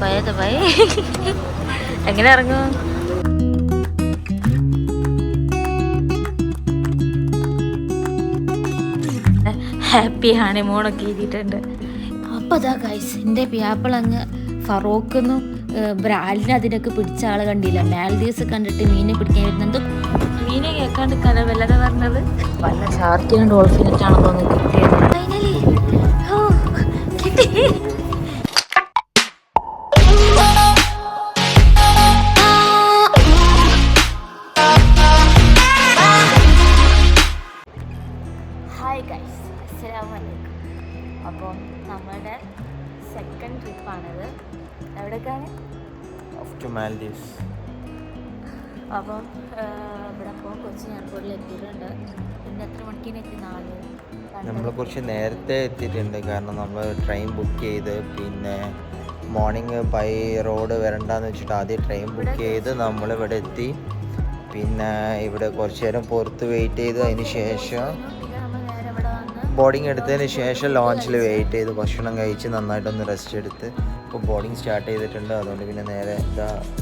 പോയത് പോയി എങ്ങനെ ഇറങ്ങും ഹാപ്പി ഹണിമൂണൊക്കെ എഴുതിയിട്ടുണ്ട്. അപ്പോൾ അതാ ഗൈസ് എന്റെ പ്യാപ്പിൾ അങ്ങ് ഫറോക്കുന്നു. ബ്രാലിനെ അതിനൊക്കെ പിടിച്ച ആളെ കണ്ടില്ല. മാൽദീവ്സ് കണ്ടിട്ട് മീനെ പിടിക്കാൻ വരുന്നത് മീനെ കേൾക്കാണ്ട് കല വല്ലത പറഞ്ഞത്? വല്ല ഷാർക്കിനും ആണെന്ന് തോന്നുന്നു. കിട്ടിയത് ഫൈനലി കുറച്ച് നേരത്തെ എത്തിയിട്ടുണ്ട്. കാരണം നമ്മൾ ട്രെയിൻ ബുക്ക് ചെയ്ത് പിന്നെ മോർണിംഗ് ബൈ റോഡ് വരണ്ടെന്ന് വെച്ചിട്ട് ആദ്യം ട്രെയിൻ ബുക്ക് ചെയ്ത് നമ്മൾ ഇവിടെ എത്തി. പിന്നെ ഇവിടെ കുറച്ച് നേരം പുറത്ത് വെയിറ്റ് ചെയ്ത് അതിന് ശേഷം ബോർഡിങ് എടുത്തതിന് ശേഷം ലോഞ്ചിൽ വെയിറ്റ് ചെയ്ത് ഭക്ഷണം കഴിച്ച് നന്നായിട്ടൊന്ന് റെസ്റ്റ് എടുത്ത് ഇപ്പോൾ ബോർഡിങ് സ്റ്റാർട്ട് ചെയ്തിട്ടുണ്ട്. അതുകൊണ്ട് പിന്നെ നേരെ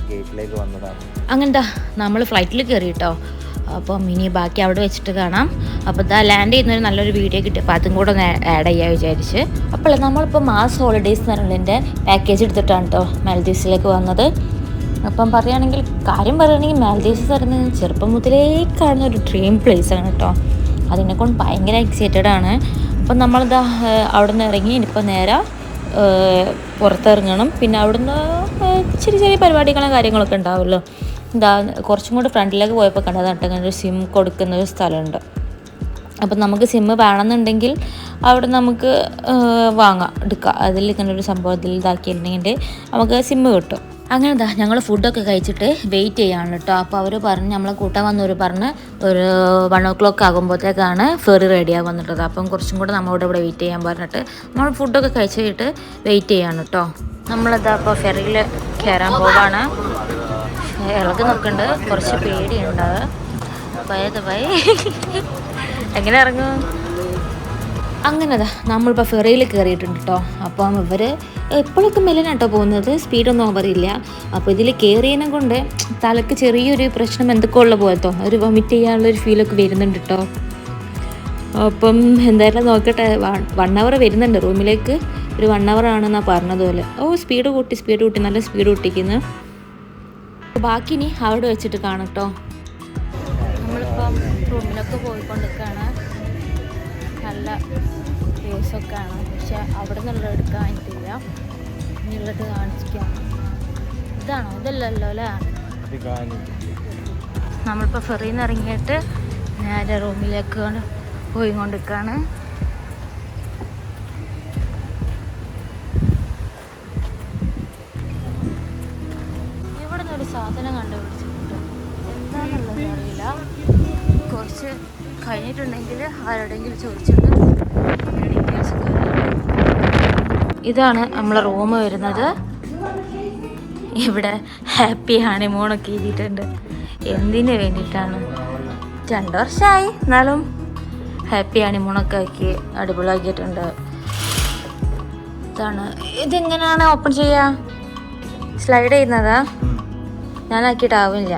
ഗേറ്റിലേക്ക് വന്നതാണ്. അങ്ങനെന്താ? നമ്മൾ ഫ്ലൈറ്റിൽ കയറി കേട്ടോ അപ്പം ഇനി ബാക്കി അവിടെ വെച്ചിട്ട് കാണാം. അപ്പോൾ ഇതാ ലാൻഡ് ചെയ്യുന്നൊരു നല്ലൊരു വീഡിയോ കിട്ടി. അപ്പോൾ അതും കൂടെ ഒന്ന് ആഡ് ചെയ്യാൻ വിചാരിച്ച്. അപ്പോൾ നമ്മളിപ്പോൾ മാസ് ഹോളിഡേയ്സ് എന്ന് പറഞ്ഞതിന്റെ പാക്കേജ് എടുത്തിട്ടാണ് കേട്ടോ മാലദ്വീപ്സിലേക്ക് വന്നത്. അപ്പം പറയുകയാണെങ്കിൽ കാര്യം പറയുകയാണെങ്കിൽ എന്ന് പറയുന്നത് ചെറുപ്പം മുതലേ കാണുന്ന ഒരു ഡ്രീം പ്ലേസ് ആണ് കേട്ടോ അതിനെക്കൊണ്ട് ഭയങ്കര എക്സൈറ്റഡ് ആണ്. അപ്പം നമ്മളിതാ അവിടെ നിന്ന് ഇറങ്ങി ഇനിയിപ്പോൾ നേരെ പുറത്തിറങ്ങണം. പിന്നെ അവിടുന്ന് ചെറിയ ചെറിയ പരിപാടികളും കാര്യങ്ങളൊക്കെ ഉണ്ടാവുമല്ലോ. എന്താ കുറച്ചും കൂടി ഫ്രണ്ടിലേക്ക് പോയപ്പോൾ കണ്ടത് കേട്ടോ ഒരു സിം കൊടുക്കുന്ന ഒരു സ്ഥലമുണ്ട്. അപ്പം നമുക്ക് സിമ്മ് വേണമെന്നുണ്ടെങ്കിൽ അവിടെ നമുക്ക് വാങ്ങാം എടുക്കാം. അതിൽ ഇങ്ങനെ ഒരു സംഭവത്തിൽ ഇതാക്കിയിട്ടുണ്ടെങ്കിൽ നമുക്ക് സിമ്മ് കിട്ടും. അങ്ങനെ എന്താ ഞങ്ങൾ ഫുഡൊക്കെ കഴിച്ചിട്ട് വെയിറ്റ് ചെയ്യാണ് കേട്ടോ. അപ്പോൾ അവർ പറഞ്ഞ് നമ്മളെ കൂട്ടാൻ വന്നവർ പറഞ്ഞ് ഒരു വൺ ഓ ക്ലോക്ക് ആകുമ്പോഴത്തേക്കാണ് ഫെറി റെഡി ആകാൻ വന്നിട്ടത്. അപ്പം കുറച്ചും കൂടെ നമ്മളോട് ഇവിടെ വെയിറ്റ് ചെയ്യാൻ പറഞ്ഞിട്ട് നമ്മൾ ഫുഡൊക്കെ കഴിച്ചിട്ട് വെയിറ്റ് ചെയ്യാണ് കേട്ടോ. നമ്മളിതാ അപ്പോൾ ഫെറിയിൽ കയറാൻ പോവാണ്. ഇളകി നിൽക്കുന്നുണ്ട് കുറച്ച് പേടിയുണ്ട് പോയത് പോയി എങ്ങനെ ഇറങ്ങും? അങ്ങനെതാ നമ്മളിപ്പോൾ ഫെറിയിൽ കയറിയിട്ടുണ്ട് കേട്ടോ അപ്പം ഇവർ എപ്പോഴൊക്കെ മെല്ലനാണ് കേട്ടോ പോകുന്നത്? സ്പീഡൊന്നും ഓവറില്ല അപ്പോൾ ഇതിൽ കയറിയതിനെ കൊണ്ട് തലക്ക് ചെറിയൊരു പ്രശ്നം എന്തൊക്കെ ഉള്ള പോലത്തോ ഒരു വൊമിറ്റ് ചെയ്യാനുള്ളൊരു ഫീലൊക്കെ വരുന്നുണ്ട് കേട്ടോ അപ്പം എന്തായാലും നോക്കട്ടെ. വൺ അവർ വരുന്നുണ്ട് റൂമിലേക്ക്. ഒരു വൺ അവർ ആണെന്നാണ് പറഞ്ഞതുപോലെ. ഓ സ്പീഡ് കൂട്ടി സ്പീഡ് കൂട്ടി. നല്ല സ്പീഡ് കൂട്ടിക്കുന്നു. ബാക്കി ഇനി അവിടെ വെച്ചിട്ട് കാണും കേട്ടോ നമ്മളിപ്പം റൂമിലൊക്കെ പോയിക്കൊണ്ടിരിക്കുകയാണ് നല്ല പ്ലേസൊക്കെ ആണ് പക്ഷെ അവിടെ നിന്നുള്ള എടുക്കാൻ പറ്റില്ല ഇനിയുള്ളത് കാണിച്ചിരിക്കാം. ഇതാണോ? ഇതല്ലല്ലോ അല്ലേ? നമ്മളിപ്പോൾ ഫെറിയിൽ നിന്ന് ഇറങ്ങിയിട്ട് നേരെ റൂമിലേക്ക് പോയിക്കൊണ്ടിരിക്കുകയാണ് സാധനം കണ്ടുപിടിച്ചു എന്താണെന്നുള്ളത് അറിയില്ല. കുറച്ച് കഴിഞ്ഞിട്ടുണ്ടെങ്കിൽ ആരോടെങ്കിലും ചോദിച്ചിട്ട്. ഇതാണ് നമ്മളെ റൂം വരുന്നത്. ഇവിടെ ഹാപ്പി ഹണിമൂണൊക്കെ എഴുതിയിട്ടുണ്ട്. എന്തിനു വേണ്ടിയിട്ടാണ്? രണ്ട് വർഷമായി എന്നാലും ഹാപ്പി ഹണിമൂണൊക്കെ ആക്കി അടിപൊളിയാക്കിയിട്ടുണ്ട്. ഇതാണ്. ഇതെങ്ങനെയാണ് ഓപ്പൺ ചെയ്യുക സ്ലൈഡ് ചെയ്യുന്നതാ. ഞാനാക്കിയിട്ടാവില്ല.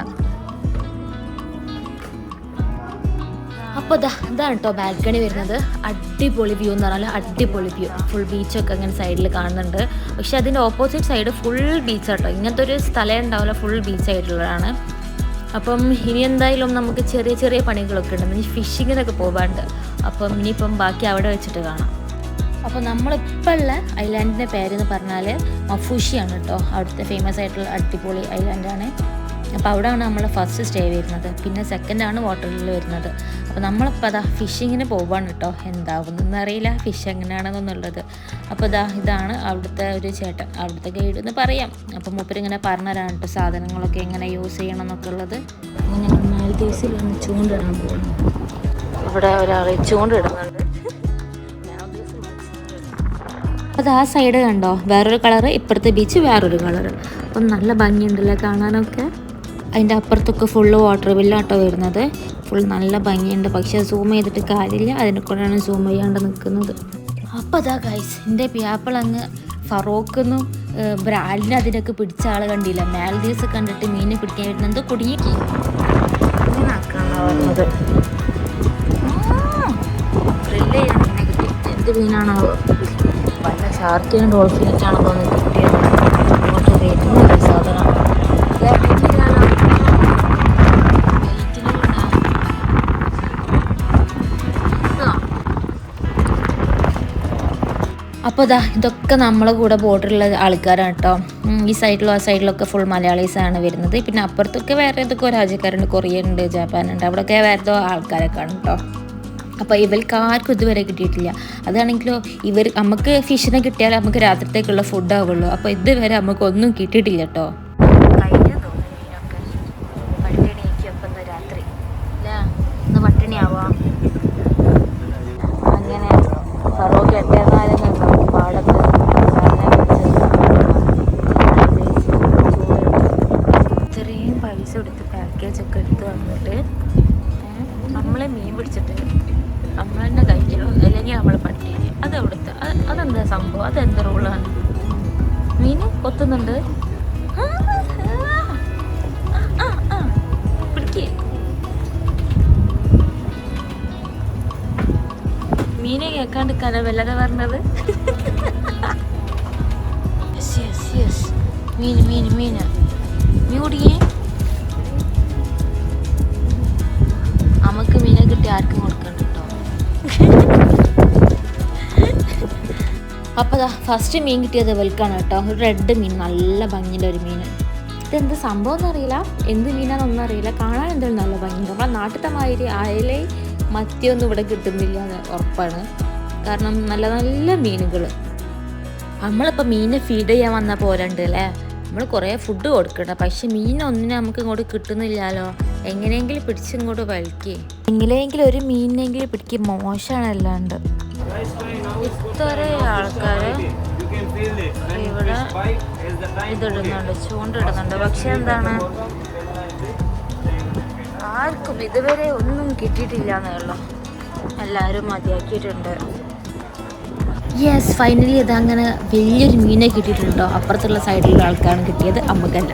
അപ്പോൾ ഇതാ ഇതാണ് കേട്ടോ ബാൽക്കണി വരുന്നത്. അടിപൊളി വ്യൂ എന്ന് പറഞ്ഞാൽ അടിപൊളി വ്യൂ ഫുൾ ബീച്ചൊക്കെ അങ്ങനെ സൈഡിൽ കാണുന്നുണ്ട്. പക്ഷെ അതിന്റെ ഓപ്പോസിറ്റ് സൈഡ് ഫുൾ ബീച്ച് കേട്ടോ ഇങ്ങനത്തെ ഒരു സ്ഥലം ഉണ്ടാവില്ല ഫുൾ ബീച്ച് ആയിട്ടുള്ളതാണ്. അപ്പം ഇനി എന്തായാലും നമുക്ക് ചെറിയ ചെറിയ പണികളൊക്കെ ഉണ്ട്. ഇനി ഫിഷിങ്ങിനൊക്കെ പോകാണ്ട് അപ്പം ഇനിയിപ്പം ബാക്കി അവിടെ വെച്ചിട്ട് കാണാം. അപ്പോൾ നമ്മളിപ്പോൾ ഉള്ള ഐലാൻഡിന്റെ പേരെന്ന് പറഞ്ഞാൽ മഫൂഷിയാണ് കേട്ടോ അവിടുത്തെ ഫേമസ് ആയിട്ടുള്ള അടിപൊളി ഐലാൻഡാണ്. അപ്പോൾ അവിടെയാണ് നമ്മൾ ഫസ്റ്റ് സ്റ്റേ വരുന്നത്. പിന്നെ സെക്കൻഡാണ് വാട്ടറിൽ വരുന്നത്. അപ്പോൾ നമ്മളിപ്പോൾ അതാ ഫിഷിങ്ങിന് പോവാണ് കേട്ടോ എന്താവുന്നതെന്ന് എന്നറിയില്ല ഫിഷ് എങ്ങനെയാണെന്നുള്ളത്. അപ്പോൾ ഇതാ ഇതാണ് അവിടുത്തെ ഒരു ചേട്ടൻ അവിടുത്തെ ഗൈഡ് എന്ന് പറയാം. അപ്പോൾ മൂപ്പരിങ്ങനെ പറഞ്ഞുതരാണ് കേട്ടോ സാധനങ്ങളൊക്കെ എങ്ങനെ യൂസ് ചെയ്യണം എന്നൊക്കെ ഉള്ളത് ഞങ്ങൾ ഒന്ന് ചൂണ്ടിടാൻ പോകുന്നു ഇവിടെ ഒരാൾ ചൂണ്ടിടുന്നുണ്ട്. അത് ആ സൈഡ് കണ്ടോ? വേറൊരു കളറ് ഇപ്പുറത്തെ ബീച്ച് വേറൊരു കളറ് അപ്പം നല്ല ഭംഗിയുണ്ടല്ലേ കാണാനൊക്കെ? അതിന്റെ അപ്പുറത്തൊക്കെ ഫുള്ള് വാട്ടർ ബില്ലാട്ടോ വരുന്നത്. ഫുൾ നല്ല ഭംഗിയുണ്ട്. പക്ഷെ സൂം ചെയ്തിട്ട് കാര്യമില്ല. അതിനെ കൊണ്ടാണ് സൂം ചെയ്യാണ്ട് നിൽക്കുന്നത് അപ്പോൾ അതാ ഗൈസ് എന്റെ പിയാപ്പിൾ അങ്ങ് ഫറോക്കെന്നും ബ്രാലിനെ അതിനൊക്കെ പിടിച്ച ആൾ കണ്ടില്ല? മാൽദീവ്സ് കണ്ടിട്ട് മീനെ പിടിക്കാൻ വരുന്നത് എന്തോ പറഞ്ഞത് എന്ത് മീനാണോ ഷാർക്കിനും ഡോൾഫിനൊക്കെയാണെന്ന് തോന്നുന്നു കിട്ടിയത്. അങ്ങോട്ട് വരുന്നില്ല സാധനം. ദേ, പിന്നിലാണോ? വെയിറ്റിലുണ്ടാ. ഇതാ. അപ്പോൾ ഇതാ ഇതൊക്കെ നമ്മളെ കൂടെ ബോട്ടിലുള്ള ആൾക്കാരാണ് കേട്ടോ ഈ സൈഡിലും ആ സൈഡിലൊക്കെ ഫുൾ മലയാളീസാണ് വരുന്നത്. പിന്നെ അപ്പുറത്തൊക്കെ വേറെ ഏതൊക്കെ രാജ്യക്കാരുണ്ട്. കൊറിയ ഉണ്ട് ജപ്പാൻ അവിടെയൊക്കെ വേറെ ആൾക്കാരൊക്കെ ആണ് കേട്ടോ അപ്പോൾ ഇവർക്ക് ആർക്കും ഇതുവരെ കിട്ടിയിട്ടില്ല. അതാണെങ്കിലോ ഇവർ നമുക്ക് ഫിഷിനെ കിട്ടിയാൽ നമുക്ക് രാത്രിത്തേക്കുള്ള ഫുഡ് ആവുള്ളൂ. അപ്പോൾ ഇതുവരെ നമുക്കൊന്നും കിട്ടിയിട്ടില്ല കേട്ടോ പിടിക്കേ. മീനെ കേൾക്കാണ്ട് കല വല്ലതെ പറഞ്ഞത്? മീൻ മീൻ മീൻ. മീൻ കുടിക്കേ. നമുക്ക് മീനെ കിട്ടി ആർക്കും കൊടുക്കണ്ട കേട്ടോ അതാ ഫസ്റ്റ് മീൻ കിട്ടിയത് വെൽക്കാണ് കേട്ടോ. ഒരു റെഡ് മീൻ നല്ല ഭംഗിയുടെ ഒരു മീൻ. ഇതെന്ത് സംഭവം എന്നറിയില്ല എന്ത് മീനാണെന്നൊന്നും അറിയില്ല. കാണാൻ എന്തെങ്കിലും നല്ല ഭംഗിയുണ്ട്. നമ്മളെ നാട്ടിലത്തെ മാതിരി അയല മത്തിയൊന്നും ഇവിടെ കിട്ടുന്നില്ല എന്ന് ഉറപ്പാണ്. കാരണം നല്ല നല്ല മീനുകൾ നമ്മളിപ്പോൾ മീനെ ഫീഡ് ചെയ്യാൻ വന്ന പോലെ ഉണ്ട് അല്ലേ? നമ്മൾ കുറേ ഫുഡ് കൊടുക്കണം പക്ഷെ മീനൊന്നിനെ നമുക്ക് ഇങ്ങോട്ട് കിട്ടുന്നില്ലല്ലോ. എങ്ങനെയെങ്കിലും പിടിച്ചിങ്ങോട്ട് വലിക്കേ. എങ്ങനെയെങ്കിലും ഒരു മീനിനെങ്കിലും പിടിക്കുക മോശമാണ് അല്ലാണ്ട്. ഇത്ര ആൾക്കാർ ഇവിടെ ഇതിടുന്നുണ്ട് ചൂണ്ടിടുന്നുണ്ട്. പക്ഷെ എന്താണ്? ആർക്കും ഇതുവരെ ഒന്നും കിട്ടിയിട്ടില്ല എന്നുള്ളു എല്ലാവരും മതിയാക്കിയിട്ടുണ്ട്. യെസ് ഫൈനലി ഇത് അങ്ങനെ വലിയൊരു മീനെ കിട്ടിയിട്ടുണ്ടോ? അപ്പുറത്തുള്ള സൈഡിലുള്ള ആൾക്കാണ് കിട്ടിയത് അമ്മക്കല്ല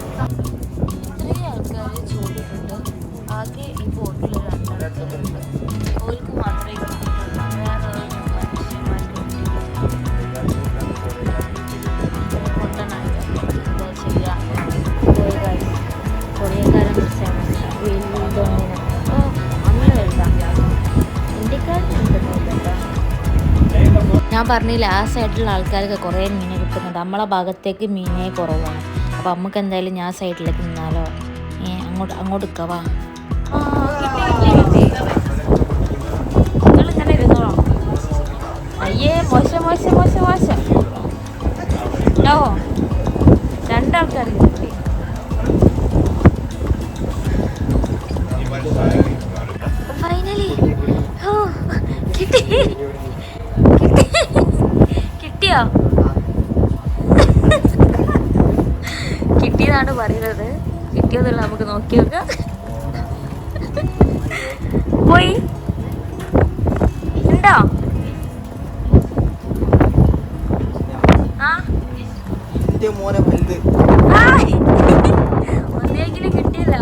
ഞാൻ പറഞ്ഞില്ല ആ സൈഡിലുള്ള ആൾക്കാർക്ക് കുറേ മീനെ കിട്ടുന്നുണ്ട്. നമ്മളെ ഭാഗത്തേക്ക് മീനേ കുറവാണ്. അപ്പോൾ നമുക്ക് എന്തായാലും ഞാൻ സൈഡിലേക്ക് നിന്നാലോ? ഏ അങ്ങോട്ട് അങ്ങോട്ട് നിൽക്കവാ നിങ്ങളിങ്ങനെ അയ്യേ മോശം മോശം മോശം മോശം. ഉണ്ടാവോ രണ്ടാൾക്കാർ കിട്ടിയതാണ് പറയുന്നത്. കിട്ടിയതല്ല നമുക്ക് നോക്കി നോക്കാം. പോയി. ഉണ്ടോ. ഒന്നെങ്കിലും കിട്ടിയില്ല.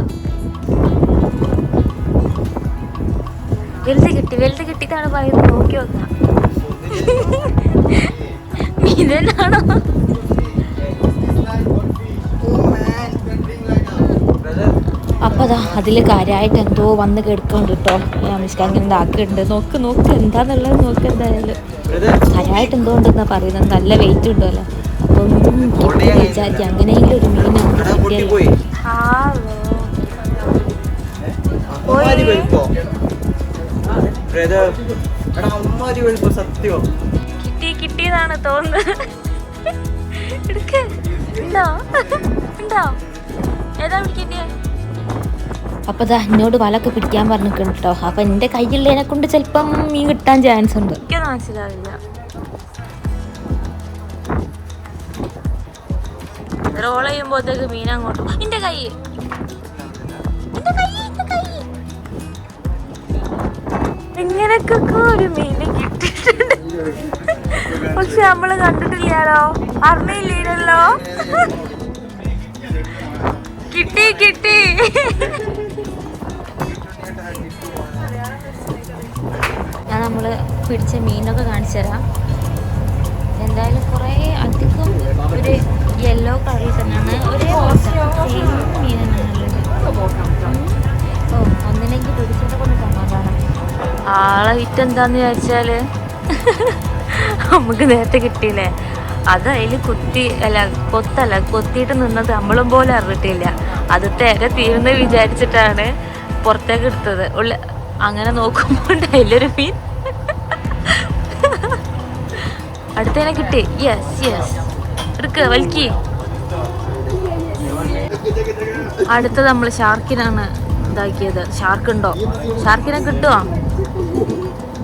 വലുത് കിട്ടി വലുത് കിട്ടിയിട്ടാണ് പറയുന്നത്. നോക്കി നോക്കാം. ഇതന്നാണോ? അതാ അതിൽ കാര്യമായിട്ട് എന്തോ വന്ന് കിടക്കുന്നുണ്ട് കേട്ടോ മിസ്ക അങ്ങനെ ഇതാക്കിയിട്ടുണ്ട് നോക്ക് നോക്ക് എന്താന്നുള്ളത് നോക്ക് എന്തായാലും. കാര്യമായിട്ട് എന്തോ ഉണ്ടെന്നാ പറയുന്നത്. നല്ല വെയിറ്റ് ഉണ്ടല്ലോ. അപ്പം വിചാരിക്കും അങ്ങനെയെങ്കിലും ഒരു മീൻ കിട്ടിയല്ലോ സത്യം. കിട്ടി കിട്ടിയതാണ് തോന്നുന്നത്. എടുക്ക്. ഉണ്ടോ? ഉണ്ടോ? ഏതാ പിടിക്കണ്ടേ അപ്പൊ ദാ എന്നോട് വലൊക്കെ പിടിക്കാൻ പറഞ്ഞിട്ടുണ്ട് കേട്ടോ അപ്പൊ എന്റെ കയ്യിലുള്ളതിനെ കൊണ്ട് ചിലപ്പം മീൻ കിട്ടാൻ ചാൻസ് ഉണ്ട്. മനസ്സിലാവില്ല. റോൾ ചെയ്യുമ്പോഴത്തേക്ക് മീൻ അങ്ങോട്ട് എന്റെ കൈ. ഇങ്ങനൊക്കെ ഒരു മീനെ കിട്ടിയിട്ടുണ്ട്. പക്ഷെ നമ്മൾ കണ്ടിട്ടില്ലാലോ അറിഞ്ഞില്ലല്ലോ. കിട്ടി കിട്ടി. ഞാൻ നമ്മൾ പിടിച്ച മീനൊക്കെ കാണിച്ചു തരാം. എന്തായാലും കുറേ അധികം ഒരു യെല്ലോ കളറിൽ തന്നെയാണ്. ഒരേ മീൻ ഓ ഒന്നിനെങ്കിൽ പിടിച്ചിട്ട് കൊണ്ട് സമാധാനം. ആളെ വിറ്റ് എന്താന്ന് വിചാരിച്ചാൽ നമുക്ക് നേരത്തെ കിട്ടിയില്ലേ? അത് അതിൽ കുത്തി അല്ല കൊത്തല്ല കൊത്തിയിട്ട് നിന്നത് നമ്മളും പോലെ അറിഞ്ഞിട്ടില്ല. അത് തിര തീർന്ന് വിചാരിച്ചിട്ടാണ് പുറത്തേക്ക് എടുത്തത്. ഉള്ള അങ്ങനെ നോക്കുമ്പോൾ അതിലൊരു മീൻ അടുത്തതിനെ കിട്ടി. യെസ് യെസ് എടുക്ക വലിക്ക് അടുത്ത നമ്മൾ ഷാർക്കിനാണ് ഇതാക്കിയത്. ഷാർക്ക് ഉണ്ടോ? ഷാർക്കിനെ കിട്ടുമോ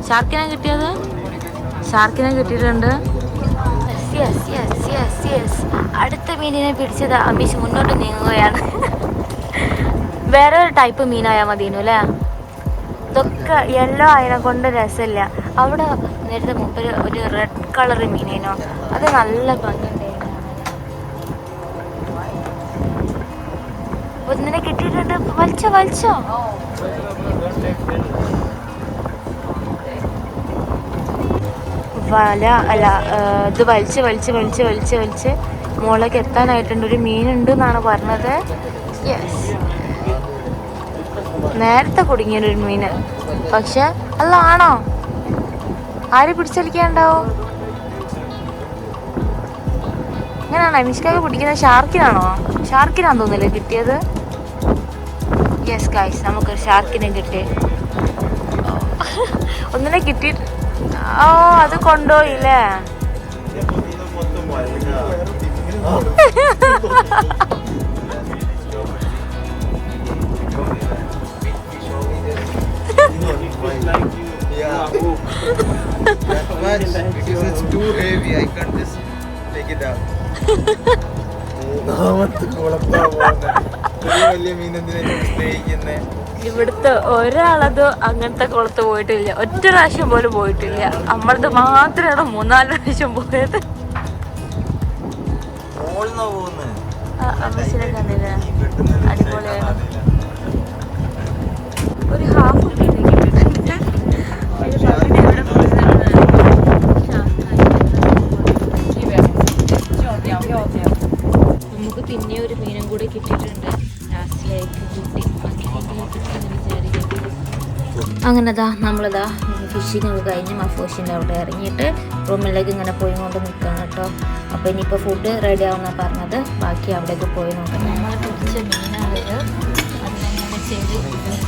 ഷാർക്കിനെ കിട്ടിയത്? ഷാർക്കിനെ കിട്ടിയിട്ടുണ്ട്. യെസ് യെസ് യെസ് യെസ് അടുത്ത മീനിനെ പിടിച്ചത് അമീഷ് മുന്നോട്ട് നീങ്ങുകയാണ്. വേറെ ഒരു ടൈപ്പ് മീനായാൽ മതിയെന്നു അല്ലേ? ഇതൊക്കെ യെല്ലോ ആയതിനെ കൊണ്ട് രസമില്ല. അവിടെ നേരത്തെ മുമ്പ് ഒരു റെഡ് കളർ മീനേനോ അത് നല്ല ഭംഗിയുണ്ടായിരുന്നു. ഒന്നിനെ കിട്ടിയിട്ടുണ്ട്. വലിച്ചോ വലിച്ചോ. വല അല്ല ഇത് വലിച്ച് വലിച്ച് വലിച്ച് വലിച്ച് വലിച്ച് മുകളിലേക്ക് എത്താനായിട്ടുണ്ട്. ഒരു മീനുണ്ട് എന്നാണ് പറഞ്ഞത്. യെസ് നേരത്തെ കുടുങ്ങിയൊരു മീന് പക്ഷെ ആണോ? ആര് പിടിച്ചലിക്കാണ്ടാവും ഇങ്ങനെയാണോ അനുഷ്കാക്ക് പിടിക്കുന്നത് ഷാർക്കിനാണോ? ഷാർക്കിനാന്ന് തോന്നില്ലേ കിട്ടിയത്? യെസ് ഗൈസ് നമുക്കൊരു ഷാർക്കിനെ കിട്ടി. ഒന്നിനെ കിട്ടി. ഓ അത് കൊണ്ടുപോയില്ലേ? കുളത്താ പോകുന്നത് വലിയ സ്നേഹിക്കുന്നേ? ഇവിടുത്തെ ഒരാളത് അങ്ങനത്തെ കുളത്ത് പോയിട്ടില്ല. ഒറ്റ പ്രാവശ്യം പോലും പോയിട്ടില്ല. നമ്മളത് മാത്രമാണ് മൂന്നാൽ പ്രാവശ്യം പോയത്. അമ്മച്ചിനെ കണ്ടില്ലേ? അടിപൊളിയാണ് ഒരു ഹാഫ് അങ്ങനെതാ നമ്മളിതാ ഫിഷിങ് കഴിഞ്ഞ് മഫോഷിന്റെ അവിടെ ഇറങ്ങിയിട്ട് റൂമിലേക്ക് ഇങ്ങനെ പോയി കൊണ്ട് നിൽക്കണം കേട്ടോ. അപ്പോൾ ഇനിയിപ്പോൾ ഫുഡ് റെഡി ആവുന്ന പറഞ്ഞത്. ബാക്കി അവിടേക്ക് പോയി നോക്കാം. നമ്മൾ പിടിച്ച മീനാണിത് ചെയ്ത്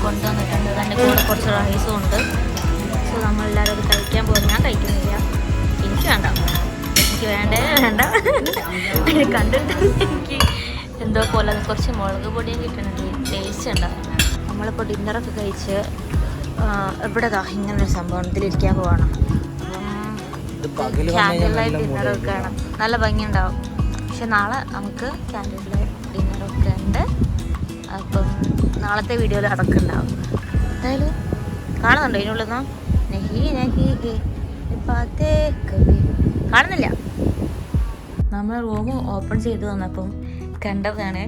കൊണ്ടുവന്നിട്ടുണ്ട്. തന്നെ കൂടെ കുറച്ച് റൈസും ഉണ്ട്. സോ നമ്മളെല്ലാവരും അത് കഴിക്കാൻ പോകും ഞാൻ കഴിക്കുന്നില്ല. എനിക്ക് വേണ്ട. എനിക്ക് വേണ്ടേ വേണ്ട. അതിന് കണ്ടിട്ട് എനിക്ക് എന്തോ പോലെ കുറച്ച് മുളക് പൊടിയും കിട്ടുന്നുണ്ട്. ടേസ്റ്റ് ഉണ്ടാവും നമ്മളിപ്പോൾ ഡിന്നറൊക്കെ കഴിച്ച് ഇവിടെ ദാ ഇങ്ങനെ ഒരു സംഭവം ഇതിലിരിക്കാൻ പോവാണ്. ക്യാൻഡിൽ ലൈറ്റ് ഡിന്നറൊക്കെ ആണ് നല്ല ഭംഗിയുണ്ടാവും. പക്ഷെ നാളെ നമുക്ക് ക്യാൻഡിൽ ലൈറ്റ് ഡിന്നറൊക്കെ ഉണ്ട്. അപ്പം നാളത്തെ വീഡിയോയിൽ അടക്കമുണ്ടാവും എന്തായാലും കാണുന്നുണ്ടോ ഇതിനുള്ളിൽ നിന്ന്? നെഹി നെഹി പാത്തേ കബി കാണുന്നില്ല. നമ്മൾ റൂം ഓപ്പൺ ചെയ്ത് വന്നപ്പം കണ്ടതാണ്.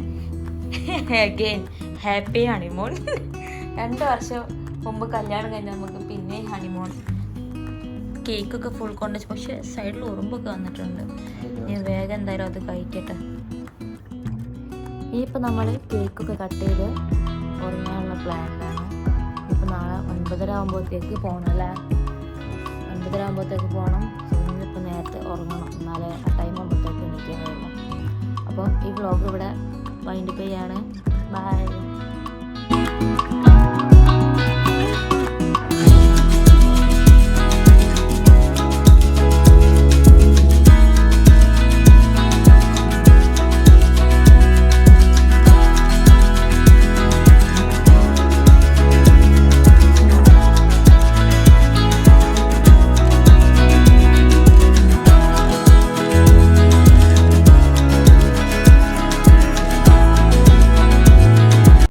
അഗെയിൻ ഹാപ്പി ഹണിമൂൺ രണ്ട് വർഷം മുമ്പ് കല്യാണം കഴിഞ്ഞ നമുക്ക് പിന്നെ ഹണിമൂൺ കേക്കൊക്കെ ഫുൾ കൊണ്ട് പക്ഷെ സൈഡിൽ ഉറുമ്പൊക്കെ വന്നിട്ടുണ്ട്. ഞാൻ വേഗം എന്തായാലും അത് കഴിക്കട്ടെ. ഇനിയിപ്പോൾ നമ്മൾ കേക്കൊക്കെ കട്ട് ചെയ്ത് ഉറങ്ങാനുള്ള പ്ലാനിലാണ് ഇപ്പം നാളെ ഒൻപതര ആകുമ്പോഴത്തേക്ക് പോകണം അല്ലേ? ഒൻപതര ആകുമ്പോഴത്തേക്ക് പോകണം ഇന്നിപ്പോൾ നേരത്തെ ഉറങ്ങണം. എന്നാലേ ആ ടൈം ആകുമ്പോഴത്തേക്ക് എണീക്കാൻ കഴിയുള്ളൂ. അപ്പം ഈ വ്ളോഗ് ഇവിടെ വൈൻഡ് ചെയ്യാണ്. ബൈ